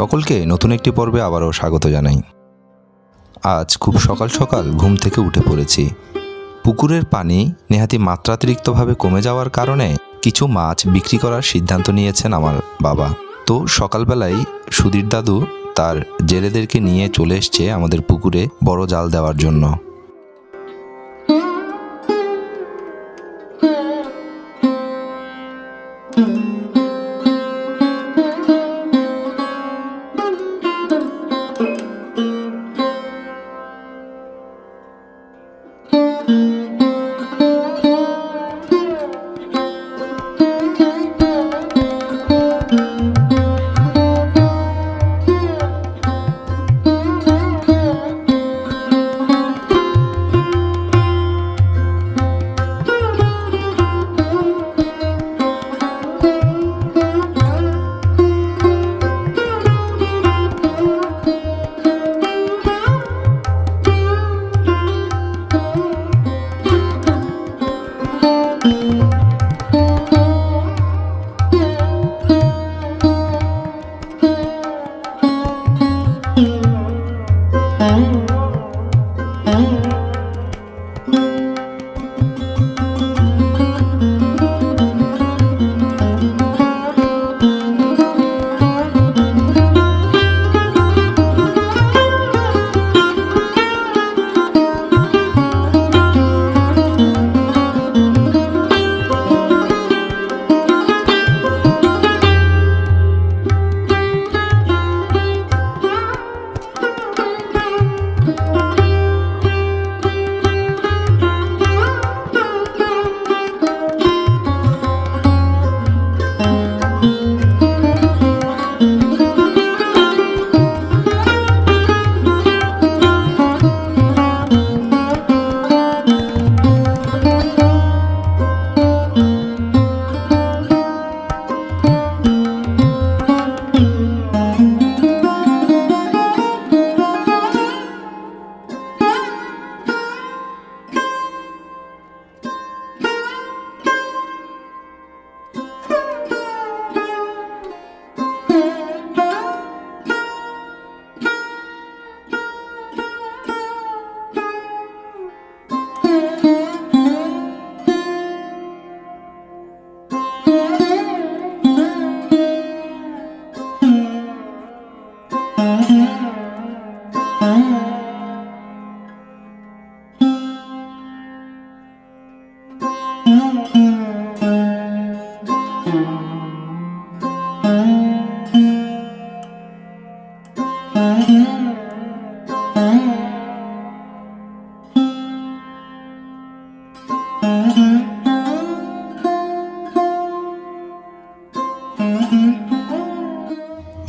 সকলকে নতুন একটি পর্বে আবারও স্বাগত জানাই। আজ খুব সকাল সকাল ঘুম থেকে উঠে পড়েছি। পুকুরের পানি নেহাতি মাত্রাতিরিক্তভাবে কমে যাওয়ার কারণে কিছু মাছ বিক্রি করার সিদ্ধান্ত নিয়েছেন আমার বাবা। তো সকালবেলায় সুধীর দাদু তার জেলেদেরকে নিয়ে চলে এসছে আমাদের পুকুরে বড় জাল দেওয়ার জন্য।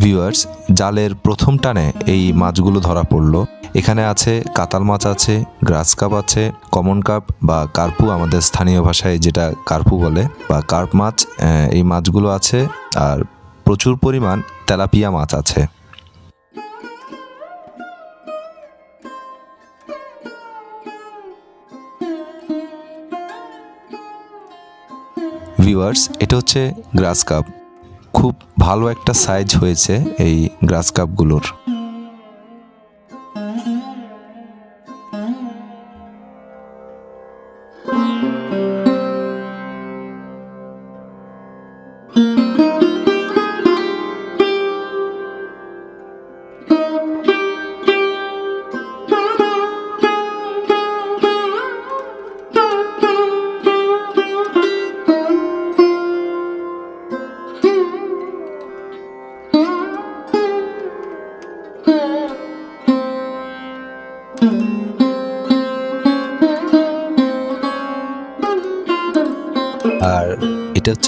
ভিউয়ার্স, জালের প্রথম টানে এই মাছগুলো ধরা পড়ল। এখানে আছে কাতাল মাছ আছে, গ্রাস কাপ আছে, কমন কাপ বা কার্পু আমাদের স্থানীয় ভাষায় যেটা কার্পু বলে বা কার্প মাছ এই মাছগুলো আছে। আর প্রচুর পরিমাণ তেলাপিয়া মাছ আছে। ভিউয়ার্স এটা হচ্ছে গ্রাস কাপ। খুব ভালো একটা সাইজ হয়েছে এই গ্রাস কাপগুলোর।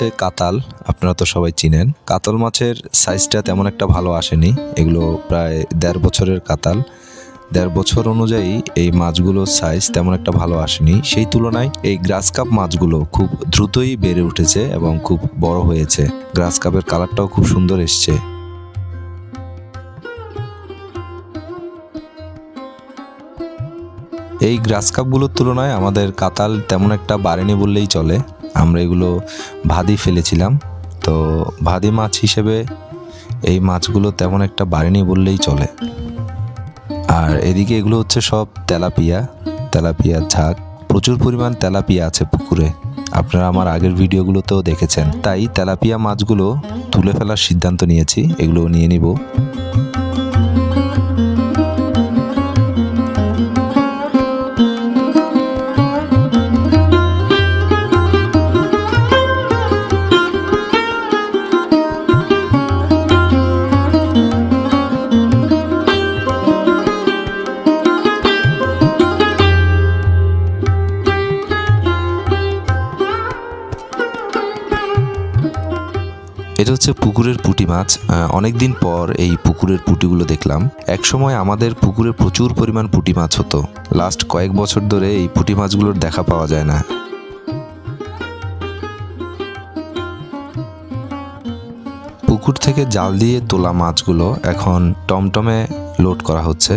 হচ্ছে কাতাল, আপনারা তো সবাই চিনেন। কাতল মাছের সাইজটা তেমন একটা ভালো আসেনি। এগুলো প্রায় দেড় বছরের কাতাল। দেড় বছর অনুযায়ী এই মাছগুলোর সাইজ তেমন একটা ভালো আসেনি। সেই তুলনায় এই গ্রাস কাপ মাছগুলো খুব দ্রুতই বেড়ে উঠেছে এবং খুব বড় হয়েছে। গ্রাস কাপের কালারটাও খুব সুন্দর এসছে। এই গ্রাস কাপগুলোর তুলনায় আমাদের কাতাল তেমন একটা বাড়েনি বললেই চলে। আমরা এগুলো ভাদি ফেলেছিলাম। তো ভাদি মাছ হিসেবে এই মাছগুলো তেমন একটা বাড়েনি বললেই চলে। আর এদিকে এগুলো হচ্ছে সব তেলাপিয়া তেলাপিয়া ঝাঁক। প্রচুর পরিমাণ তেলাপিয়া আছে পুকুরে। আপনারা আমার আগের ভিডিওগুলোতেও দেখেছেন। তাই তেলাপিয়া মাছগুলো তুলে ফেলার সিদ্ধান্ত নিয়েছি। এগুলো নিয়ে নিব। এটা হচ্ছে পুকুরের পুঁটি মাছ। অনেক দিন পর এই পুকুরের পুঁটিগুলো দেখলাম। একসময় আমাদের পুকুরে প্রচুর পরিমাণ পুঁটি মাছ হতো। লাস্ট কয়েক বছর ধরে এই পুঁটি মাছগুলোর দেখা পাওয়া যায় না। পুকুর থেকে জাল দিয়ে তোলা মাছগুলো এখন টমটমে লোড করা হচ্ছে।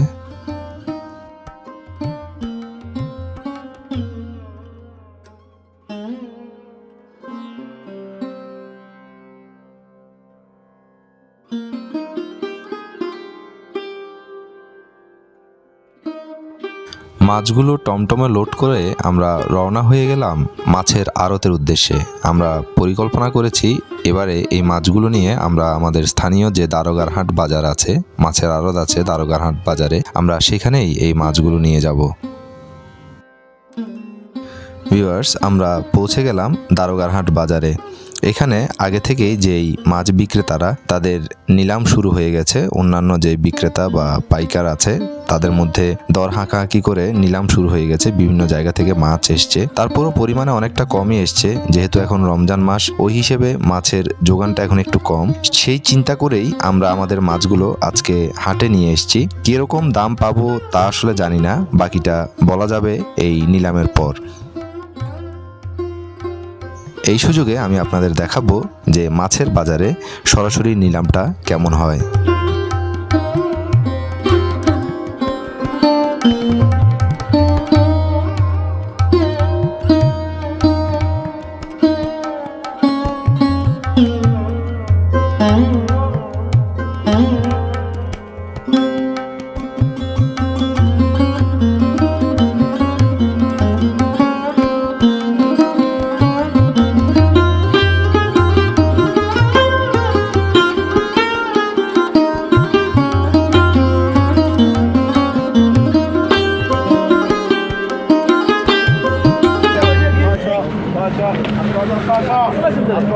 মাছগুলো টমটমে লোড করে আমরা রওনা হয়ে গেলাম মাছের আড়তের উদ্দেশ্যে। আমরা পরিকল্পনা করেছি এবারে এই মাছগুলো নিয়ে আমরা আমাদের স্থানীয় যে দারোগারহাট বাজার আছে মাছের আড়ত আছে দারোগারহাট বাজারে আমরা সেখানেই এই মাছগুলো নিয়ে যাব। ভিউয়ার্স আমরা পৌঁছে গেলাম দারোগারহাট বাজারে। এখানে আগে থেকেই যেই মাছ বিক্রেতারা তাদের নিলাম শুরু হয়ে গেছে, অন্যান্য যে বিক্রেতা বা পাইকার আছে, তাদের মধ্যে দর হাঁকাহাঁকি করে নিলাম শুরু হয়ে গেছে, বিভিন্ন জায়গা থেকে মাছ এসছে। তারপরও পরিমাণে অনেকটা কমই এসছে, যেহেতু এখন রমজান মাস, ওই হিসেবে মাছের যোগানটা এখন একটু কম। সেই চিন্তা করেই আমরা আমাদের মাছগুলো আজকে হাটে নিয়ে এসেছি। কীরকম দাম পাবো তা আসলে জানি না, বাকিটা বলা যাবে এই নিলামের পর। এই সুযোগে আমি আপনাদের দেখাবো যে মাছের বাজারে সরাসরি নিলামটা কেমন হয়।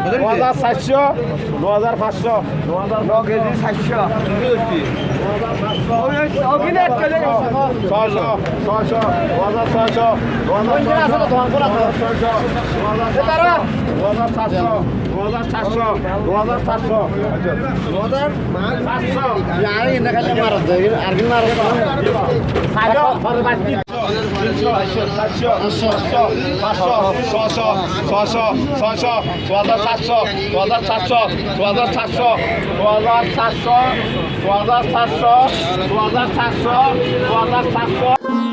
ন হাজার চারশো ন হাজার পাঁচশো ন হাজার ন কেজি চারশো ছয়শো ছয়শো ন হাজার ছয়শো ন হাজার ছয়শো ন হাজার ন হাজার হাজার চারশো ন হাজার চারশো সাতশো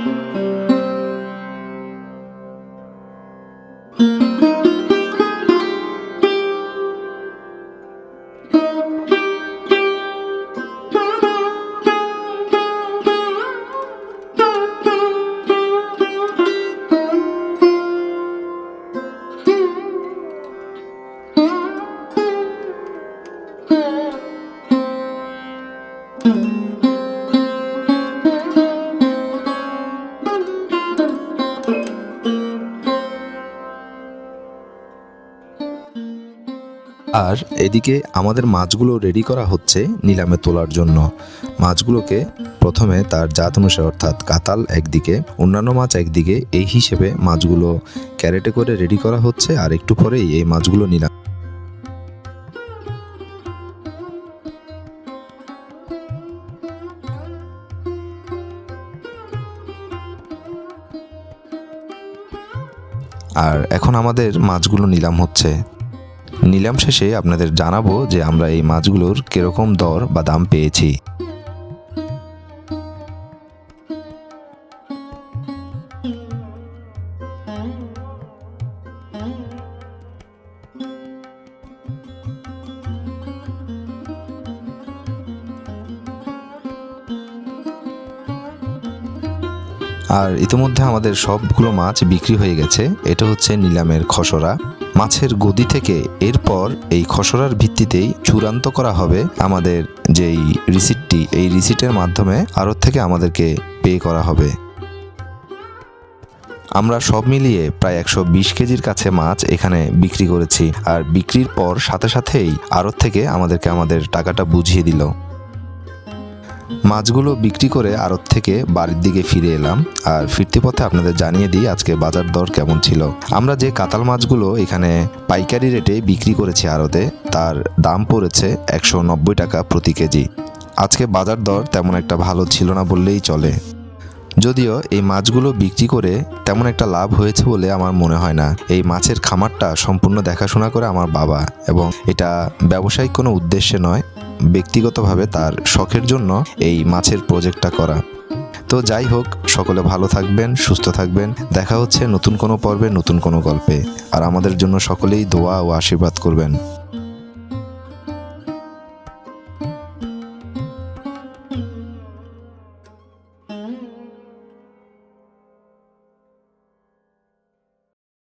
আর এদিকে আমাদের মাছগুলো রেডি করা হচ্ছে নিলামে তোলার জন্য। মাছগুলোকে প্রথমে তার জাত অনুসারে, অর্থাৎ কাতাল একদিকে, অন্যান্য মাছ একদিকে, এই হিসেবে মাছগুলো ক্যারেটে করে রেডি করা হচ্ছে আর একটু পরেই এই মাছগুলো নিলাম। আর এখন আমাদের মাছগুলো নিলাম হচ্ছে। নিলাম শেষে আপনাদের জানাব যে আমরা এই মাছগুলোর কীরকম দর বা দাম পেয়েছি। আর ইতিমধ্যে আমাদের সবগুলো মাছ বিক্রি হয়ে গেছে। এটা হচ্ছে নিলামের খসড়া। মাছের গদি থেকে এরপর এই খসড়ার ভিত্তিতেই চূড়ান্ত করা হবে আমাদের যেই রিসিটটি, এই রিসিটের মাধ্যমে আড়ত থেকে আমাদেরকে পে করা হবে। আমরা সব মিলিয়ে প্রায় একশো বিশ কেজির কাছে মাছ এখানে বিক্রি করেছি, আর বিক্রির পর সাথে সাথেই আড়ত থেকে আমাদেরকে আমাদের টাকাটা বুঝিয়ে দিল। মাছগুলো বিক্রি করে আড়ত থেকে বাড়ির দিকে ফিরে এলাম আর ফিরতি পথে আপনাদের জানিয়ে দিই আজকে বাজার দর কেমন ছিল। আমরা যে কাতাল মাছগুলো এখানে পাইকারি রেটে বিক্রি করেছি আড়তে, তার দাম পড়েছে একশো নব্বই টাকা প্রতি কেজি। আজকে বাজার দর তেমন একটা ভালো ছিল না বললেই চলে। যদিও এই মাছগুলো বিক্রি করে তেমন একটা লাভ হয়েছে বলে আমার মনে হয় না। এই মাছের খামারটা সম্পূর্ণ দেখাশোনা করে আমার বাবা এবং এটা ব্যবসায়িক কোনো উদ্দেশ্যে নয় ব্যক্তিগতভাবে তার শখের জন্য এই মাছের প্রজেক্টটা করা। তো যাই হোক, সকলে ভালো থাকবেন, সুস্থ থাকবেন। দেখা হচ্ছে নতুন কোনো পর্বে, নতুন কোনো গল্পে। আর আমাদের জন্য সকলেই দোয়া ও আশীর্বাদ করবেন।